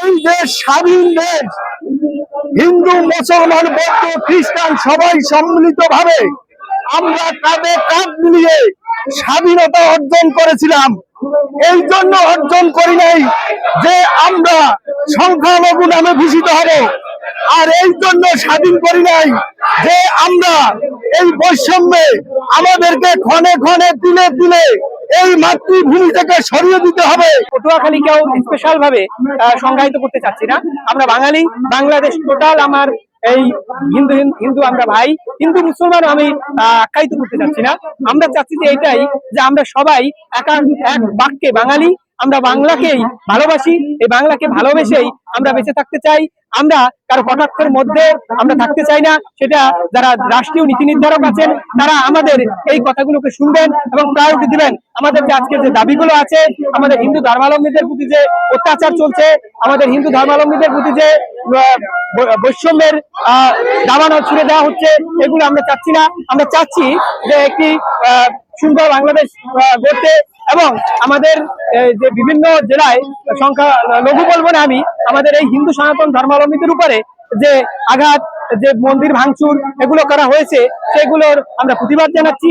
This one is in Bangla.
এই দেশ স্বাধীন দেশ। হিন্দু, মুসলমান, বৌদ্ধ, খ্রিস্টান সবাই সম্মিলিত ভাবে আমরা কাঁধে কাঁধ মিলিয়ে স্বাধীনতা অর্জন করেছিলাম। এই জন্য অর্জন করি নাই যে আমরা সংখ্যালঘু নামে ভূষিত হব। আর এই জন্য স্বাধীন করি নাই যে আমরা এই বৈষম্যে আমাদেরকে ক্ষণে ক্ষণে দিলে দিলে এই মাতৃভূমি থেকে সরিয়ে দিতে হবে। পটুয়াখালীকেও স্পেশাল ভাবে সংজ্ঞায়িত করতে চাচ্ছি না। আমরা বাঙালি, বাংলাদেশ টোটাল আমার এই হিন্দু হিন- হিন্দু আমরা ভাই, হিন্দু মুসলমান আমি আখ্যায়িত করতে চাচ্ছি না। আমরা চাচ্ছি যে এটাই, যে আমরা সবাই একা এক বাক্যে বাঙালি আমরা বাংলাকেই ভালোবাসি এই বাংলাকে ভালোবেসেই আমরা বেঁচে থাকতে চাই আমরা কারও কটাক্ষের মধ্যে আমরা থাকতে চাই না সেটা যারা রাষ্ট্রীয় নীতি নির্ধারক আছেন তারা আমাদের এই কথাগুলোকে শুনবেন এবং প্রায়োরিটি দিবেন। আমাদের যে আজকে যে দাবিগুলো আছে আমাদের হিন্দু ধর্মাবলম্বীদের প্রতি যে অত্যাচার চলছে আমাদের হিন্দু ধর্মাবলম্বীদের প্রতি যে বৈষম্যের আহ, দাবানো ছুড়ে দেওয়া হচ্ছে এগুলো আমরা চাচ্ছি না। আমরা চাচ্ছি যে একটি আহ, সুন্দর বাংলাদেশ গড়তে এবং আমাদের যে বিভিন্ন জেলায় সংখ্যা, লঘু বলব না আমি, আমাদের এই হিন্দু সনাতন ধর্মাবলম্বীদের উপরে যে আঘাত, যে মন্দির ভাঙচুর এগুলো করা হয়েছে, সেগুলোর আমরা প্রতিবাদ জানাচ্ছি।